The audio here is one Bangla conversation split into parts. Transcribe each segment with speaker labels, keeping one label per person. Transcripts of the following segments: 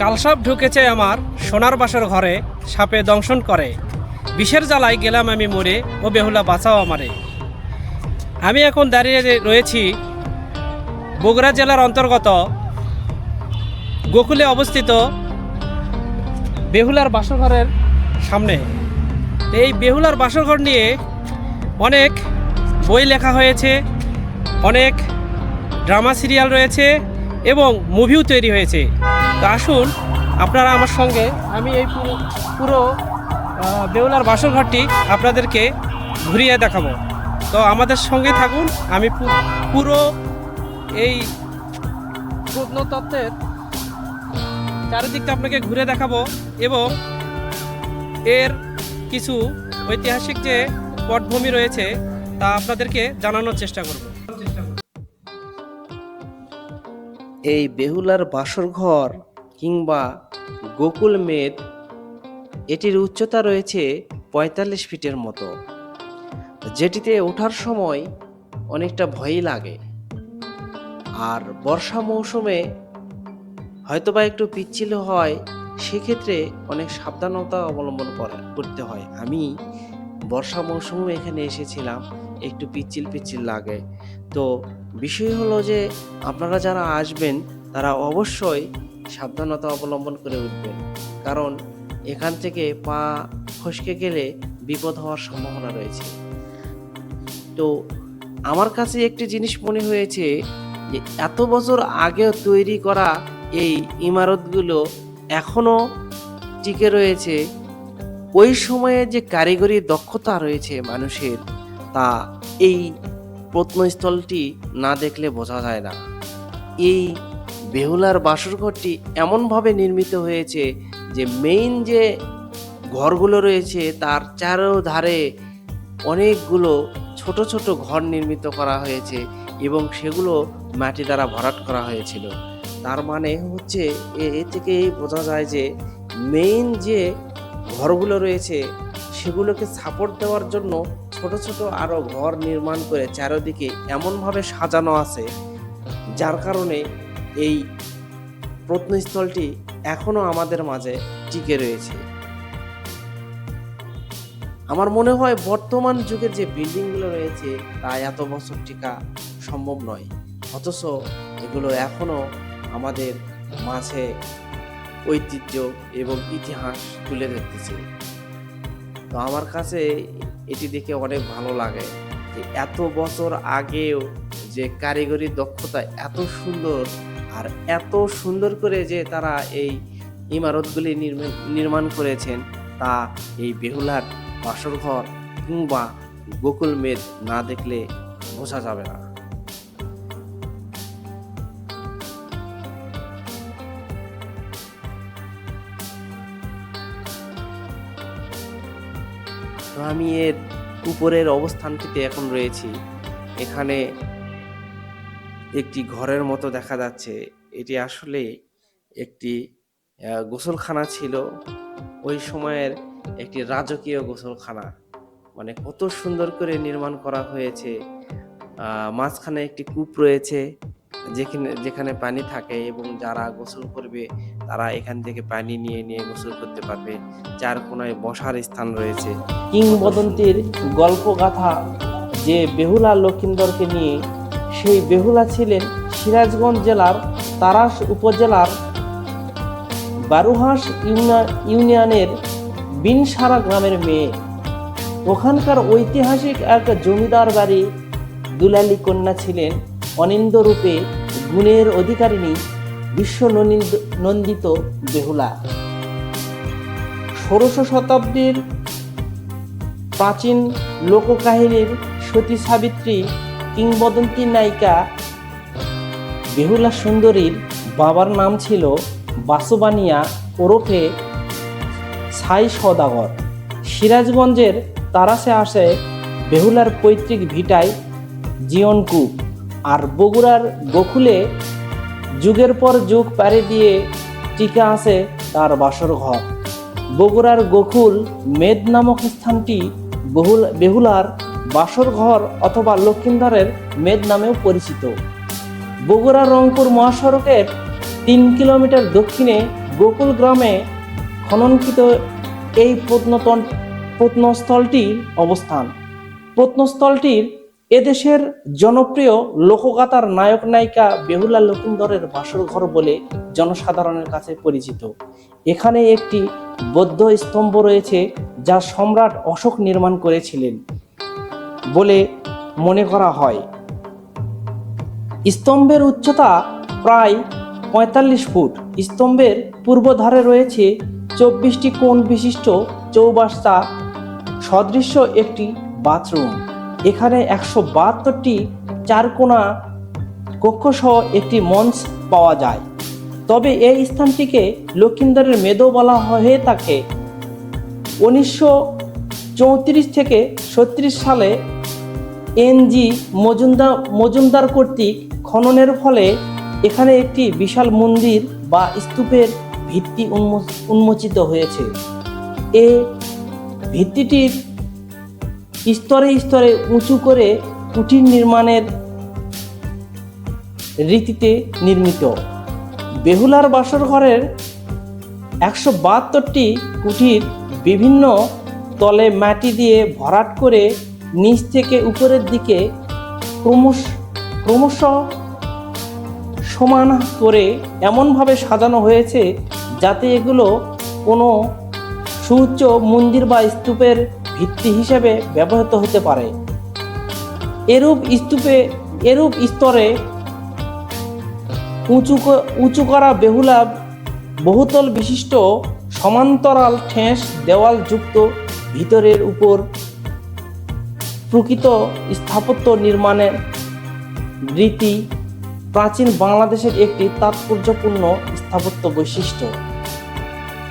Speaker 1: কালসাপ ঢুকেছে আমার সোনার বাসর ঘরে, সাপে দংশন করে। বিষের জ্বালায় গেলাম আমি মরে, ও বেহুলা বাঁচাও আমারে। আমি এখন দাঁড়িয়ে রয়েছি বগুড়া জেলার অন্তর্গত গোকুলে অবস্থিত বেহুলার বাসরঘরের সামনে। এই বেহুলার বাসরঘর নিয়ে অনেক বই লেখা হয়েছে, অনেক ড্রামা সিরিয়াল রয়েছে এবং মুভিও তৈরি হয়েছে। তো আসুন। আপনারা আমার সঙ্গে, আমি এই পুরো পুরো বেহুলার বাসরঘরটি আপনাদেরকে ঘুরিয়ে দেখাবো। তো আমাদের সঙ্গে থাকুন, আমি পুরো এই প্রত্নতত্ত্বের চারিদিকটা আপনাকে ঘুরে দেখাবো এবং এর কিছু ঐতিহাসিক যে পটভূমি রয়েছে, তা আপনাদেরকে জানানোর চেষ্টা করব।
Speaker 2: এই বেহুলার বাসর ঘর কিংবা গোকুল মেদ, এটির উচ্চতা রয়েছে পঁয়তাল্লিশ ফিটের মতো। যেটিতে ওঠার সময় অনেকটা ভয়ই লাগে। আর বর্ষা মৌসুমে হয়তোবা একটু পিচ্ছিল হয়, সেক্ষেত্রে অনেক সাবধানতা অবলম্বন করা, করতে হয়। আমি বর্ষা মৌসুমে এখানে এসেছিলাম, একটু পিচ্ছিল পিচ্ছিল লাগে। তো বিষয় হলো যে, আপনারা যারা আসবেন, তারা অবশ্যই সাবধানতা অবলম্বন করে উঠবেন। কারণ এখান থেকে পা ফসকে গেলে বিপদ হওয়ার সম্ভাবনা রয়েছে। তো আমার কাছে একটি জিনিস মনে হয়েছে যে, এত বছর আগেও তৈরি করা এই ইমারতগুলো এখনও টিকে রয়েছে। ওই সময়ে যে কারিগরি দক্ষতা রয়েছে মানুষের, তা এই প্রত্নস্থলটি না দেখলে বোঝা যায় না। এই বেহুলার বাসরঘরটি এমনভাবে নির্মিত হয়েছে যে মেইন যে ঘরগুলো রয়েছে, তার চারোধারে অনেকগুলো ছোট ছোট ঘর নির্মিত করা হয়েছে এবং সেগুলো মাটি দ্বারা ভরাট করা হয়েছিল। তার মানে হচ্ছে এ থেকেই বোঝা যায় যে মেইন যে ঘরগুলো রয়েছে, সেগুলোকে সাপোর্ট দেওয়ার জন্য ছোট ছোট আরও ঘর নির্মাণ করে চারিদিকে এমনভাবে সাজানো আছে, যার কারণে এই প্রত্নস্থলটি এখনও আমাদের মাঝে টিকে রয়েছে। আমার মনে হয় বর্তমান যুগের যে বিল্ডিংগুলো রয়েছে, তা এত বছর টিকা সম্ভব নয়। অথচ এগুলো এখনও আমাদের মাঝে ঐতিহ্য এবং ইতিহাস তুলে ধরতেছে। তো আমার কাছে এটি দেখে অনেক ভালো লাগে যে এত বছর আগেও যে কারিগরি দক্ষতা এত সুন্দর আর এত সুন্দর করে যে তারা এই ইমারতগুলি নির্মা- নির্মাণ করেছেন, তা এই বেহুলার বাসরঘর কিংবা গোকুল মেদ না দেখলে বোঝা যাবে না। আমি এর উপরের অবস্থানটিতে এখন রয়েছি। এখানে একটি ঘরের মতো দেখা যাচ্ছে। এটি আসলে একটি গোসলখানা ছিল। ওই সময়ের একটি রাজকীয় গোসলখানা। মানে কত সুন্দর করে নির্মাণ করা হয়েছে। মাঝখানে একটি কূপ রয়েছে যেখানে যেখানে পানি থাকে এবং যারা গোসল করবে তারা এখান থেকে পানি নিয়ে নিয়ে গোসল করতে পারবে। চার কোনায় বসার স্থান রয়েছে। কিংবদন্তির গল্পগাথা যে বেহুলা লক্ষিন্দরকে নিয়ে সেই বেহুলা ছিলেন সিরাজগঞ্জ জেলার তারাস উপজেলার বারুহাঁস ইউনা- ইউনিয়নের বিনসারা গ্রামের মেয়ে। ওখানকার ঐতিহাসিক এক জমিদার বাড়ি দুলালী কন্যা ছিলেন। অনিন্দ রূপে গুণের অধিকারিণী বিশ্ব নন্দিত বেহুলা। ষোড়শ শতাব্দীর প্রাচীন লোককাহিনীর সতী সাবিত্রী কিংবদন্তি নায়িকা বেহুলা সুন্দরীর বাবার নাম ছিল বাসুবানিয়া ওরফে ছাই সদাগর। সিরাজগঞ্জের তারাসে আসে বেহুলার পৈতৃক ভিটায় জিয়নকূপ আর বগুড়ার গোকুলে যুগের পর যুগ পাড়ি দিয়ে টিকে আছে তার বাসর ঘর। বগুড়ার গোকুল মেদ নামক স্থানটি বহুল বেহুলার বাসর ঘর অথবা লক্ষিন্দরের মেদ নামেও পরিচিত। বগুড়া রংপুর মহাসড়কের তিন কিলোমিটার দক্ষিণে গোকুল গ্রামে খননকৃত এই প্রত্নতন প্রত্নস্থলটির অবস্থান। প্রত্নস্থলটির এদেশের জনপ্রিয় লোকগাতার নায়ক নায়িকা বেহুলা লকিন্দরের বাসর ঘর বলে জনসাধারণের কাছে পরিচিত। এখানে একটি বৌদ্ধ স্তম্ভ রয়েছে যা সম্রাট অশোক নির্মাণ করেছিলেন। বলে মনে করা হয়। স্তম্ভের উচ্চতা প্রায় পঁয়তাল্লিশ ফুট। স্তম্ভের পূর্ব ধারে রয়েছে চব্বিশটি কোণ বিশিষ্ট চৌবাস্তা। সদৃশ্য একটি বাথরুম। এখানে একশো বাহাত্তরটি চারকোনা কক্ষসহ একটি মঞ্চ পাওয়া যায়। তবে এই স্থানটিকে লক্ষিন্দরের মেদো বলা হয়ে থাকে। উনিশশো চৌত্রিশ থেকে ছত্রিশ সালে এনজি মজুমদার মজুমদার কর্তৃক খননের ফলে এখানে একটি বিশাল মন্দির বা স্তূপের ভিত্তি উন্মো- উন্মোচিত হয়েছে। এ ভিত্তিটির স্তরে স্তরে উঁচু করে কুটির নির্মাণের রীতিতে নির্মিত। বেহুলার বাসর ঘরের একশো বাহাত্তরটি কুঠির বিভিন্ন তলে মাটি দিয়ে ভরাট করে নিচ থেকে উপরের দিকে ক্রমশ ক্রমশ সমান করে এমনভাবে সাজানো হয়েছে যাতে এগুলো কোনো সুউচ্চ মন্দির বা স্তূপের ভিত্তি হিসেবে ব্যবহৃত হতে পারে। এরূপ স্তূপে, এরূপ স্তরে উঁচু উঁচু করা বেহুলা বহুতল বিশিষ্ট সমান্তরাল ঠেস দেওয়াল যুক্ত ভিতরের উপর প্রকৃত স্থাপত্য নির্মাণের রীতি প্রাচীন বাংলাদেশের একটি তাৎপর্যপূর্ণ স্থাপত্য বৈশিষ্ট্য।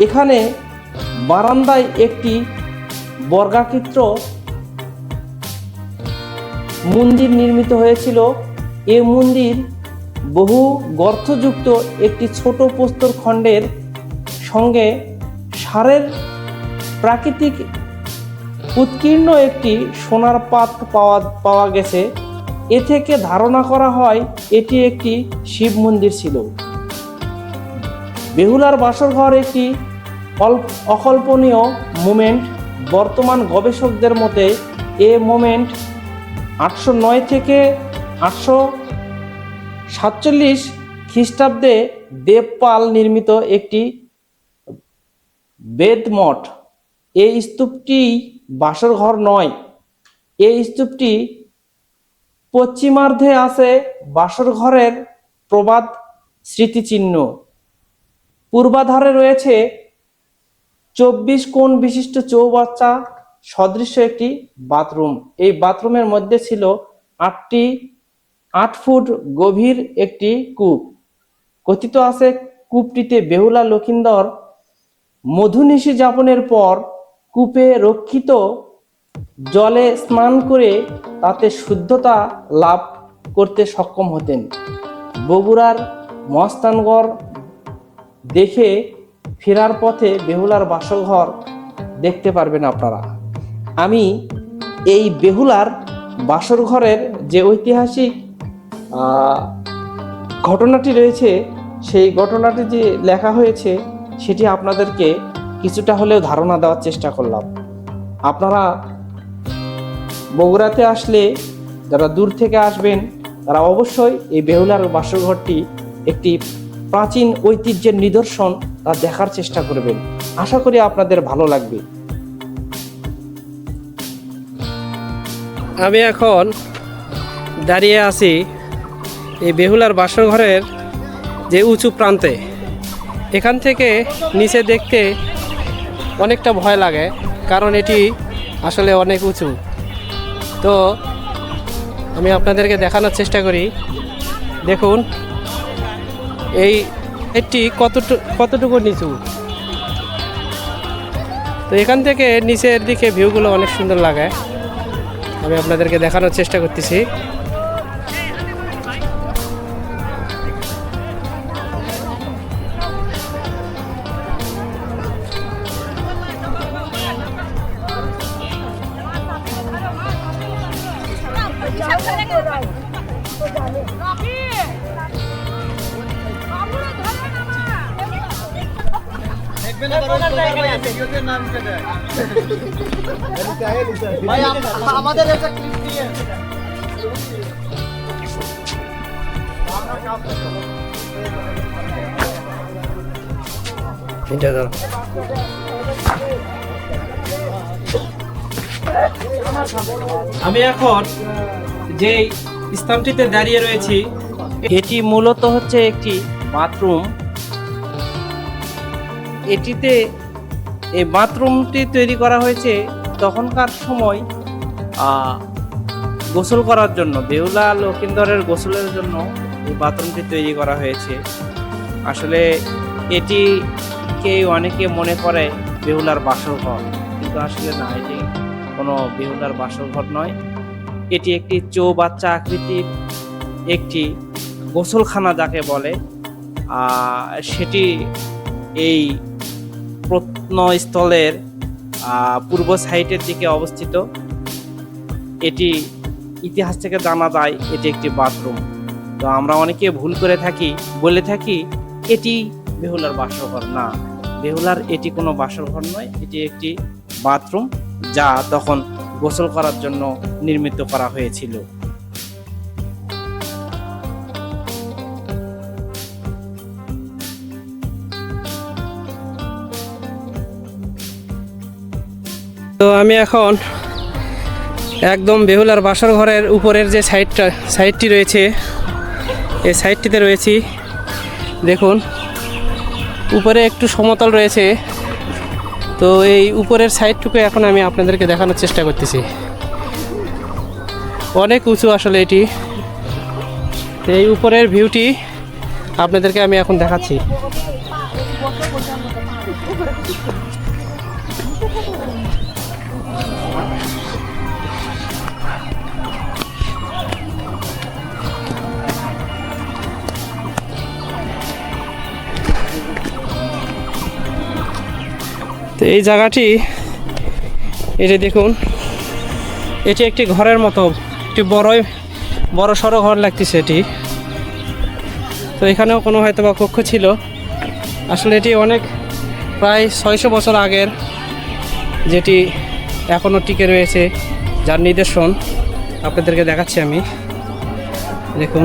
Speaker 2: এখানে বারান্দায় একটি বর্গাকৃত মন্দির নির্মিত হয়েছিল। এ মন্দির বহু গর্থযুক্ত একটি ছোট প্রস্তর খণ্ডের সঙ্গে সারের প্রাকৃতিক উৎকীর্ণ একটি সোনার পাত পাওয়া পাওয়া গেছে। এ থেকে ধারণা করা হয় এটি একটি শিব মন্দির ছিল। বেহুলার বাসরঘর একটি অকল্পনীয় মুমেন্ট। বর্তমান গবেষকদের মতে, এ মোমেন্ট আটশো নয় থেকে আটশো সাতচল্লিশ খ্রিস্টাব্দে দেবপাল নির্মিত একটি বেদমঠ। এই স্তূপটি বাসর ঘর নয়। এই স্তূপটি পশ্চিমার্ধে আছে বাসর ঘরের প্রবাদ স্মৃতিচিহ্ন। পূর্বাধারে রয়েছে চব্বিশ কোণ বিশিষ্ট চৌবাচ্চা, সদৃশ্য একটি বাথরুম। এই বাথরুমের মধ্যে ছিল আটটি, আট ফুট গভীর একটি কূপ। কথিত আছে কূপটিতে বেহুলা লক্ষিন্দর মধুনিশি যাপনের পর কূপে রক্ষিত জলে স্নান করে তাতে শুদ্ধতা লাভ করতে সক্ষম হতেন। বগুড়ার মস্তানগড় দেখে ফেরার পথে বেহুলার বাসঘর দেখতে পারবেন আপনারা। আমি এই বেহুলার বাসর ঘরের যে ঐতিহাসিক ঘটনাটি রয়েছে, সেই ঘটনাটি যে লেখা হয়েছে, সেটি আপনাদেরকে কিছুটা হলেও ধারণা দেওয়ার চেষ্টা করলাম। আপনারা বগুড়াতে আসলে যারা দূর থেকে আসবেন, তারা অবশ্যই এই বেহুলার বাসরঘরটি একটি প্রাচীন ঐতিহ্যের নিদর্শন তা দেখার চেষ্টা করবেন। আশা করি আপনাদের ভালো লাগবে।
Speaker 1: আমি এখন দাঁড়িয়ে আছি এই বেহুলার বাসর ঘরের যে উঁচু প্রান্তে। এখান থেকে নিচে দেখতে অনেকটা ভয় লাগে, কারণ এটি আসলে অনেক উঁচু। তো আমি আপনাদেরকে দেখানোর চেষ্টা করি। দেখুন, এই এটি কতটুকু কতটুকু নিচু? তো এখান থেকে নিচের দিকে ভিউগুলো অনেক সুন্দর লাগে। আমি আপনাদেরকে দেখানোর চেষ্টা করতেছি।
Speaker 3: আমাদের একটা ক্লিপ নিয়ে
Speaker 2: আমি এখন যেই স্থানটিতে দাঁড়িয়ে রয়েছি
Speaker 4: এটি মূলত হচ্ছে একটি বাথরুম। এটিতে এই বাথরুমটি তৈরি করা হয়েছে তখনকার সময় গোসল করার জন্য। বেহুলা লক্ষিন্দরের গোসলের জন্য এই বাথরুমটি তৈরি করা হয়েছে। আসলে এটিকে অনেকে মনে করে বেহুলার বাসর ঘর কিন্তু আসলে না, এটি কোনো বেহুলার বাসর ঘর নয়। এটি একটি চৌবাচ্চা আকৃতির একটি গোসলখানা যাকে বলে। সেটি এই প্রত্নস্থলের পূর্ব সাইটের দিকে অবস্থিত। এটি ইতিহাস থেকে জানা যায় এটি একটি বাথরুম। তো আমরা অনেকে ভুল করে থাকি, বলে থাকি এটি বেহুলার বাসরঘর না, বেহুলার এটি কোনো বাসরঘর নয়, এটি একটি বাথরুম যা তখন গোসল করার জন্য নির্মিত করা হয়েছিল।
Speaker 2: তো আমি এখন একদম বেহুলার বাসর ঘরের উপরের যে সাইডটা, সাইডটি রয়েছে, এই সাইডটিতে রয়েছি। দেখুন, উপরে একটু সমতল রয়েছে। তো এই উপরের সাইডটুকু এখন আমি আপনাদেরকে দেখানোর চেষ্টা করতেছি। অনেক উঁচু আসলে এটি। এই উপরের ভিউটি আপনাদেরকে আমি এখন দেখাচ্ছি। তো এই জায়গাটি এটি দেখুন, এটি একটি ঘরের মতো, একটি বড়ই, বড় সড়ো ঘর লাগতেছে এটি। তো এখানেও কোনো হয়তো বা কক্ষ ছিল। আসলে এটি অনেক, প্রায় ছয়শো বছর আগের যেটি এখনও টিকে রয়েছে, যার নিদর্শন আপনাদেরকে দেখাচ্ছি আমি। দেখুন।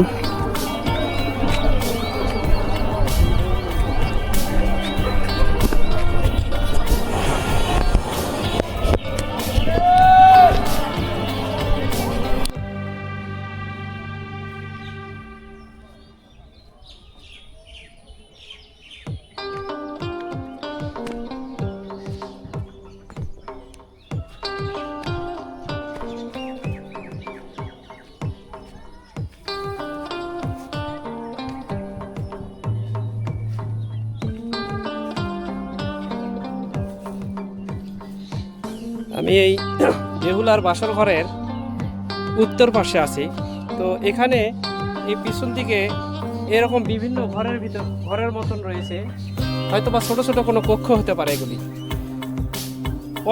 Speaker 2: আমি এই বেহুলার বাসর ঘরের উত্তর পাশে আছি। তো এখানে এই পিছন দিকে এরকম বিভিন্ন ঘরের ভিতর, ঘরের মতন রয়েছে। হয়তো বা ছোটো ছোটো কোনো কক্ষ হতে পারে এগুলি।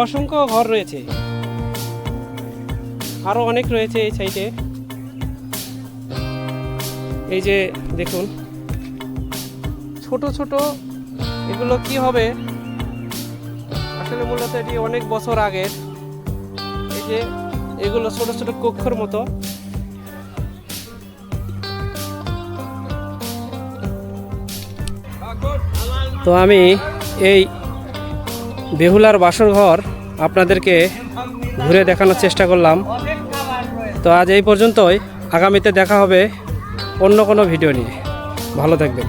Speaker 2: অসংখ্য ঘর রয়েছে। আরও অনেক রয়েছে এই সাইডে এই যে দেখুন, ছোট ছোট এগুলো কি হবে? আসলে মূলত এটি অনেক বছর আগের। এই যে এগুলো ছোট ছোট কক্ষর মতো। তো আমি এই বেহুলার বাসর ঘর আপনাদেরকে ঘুরে দেখানোর চেষ্টা করলাম। তো আজ এই পর্যন্তই। আগামীতে দেখা হবে অন্য কোনো ভিডিও নিয়ে। ভালো থাকবেন।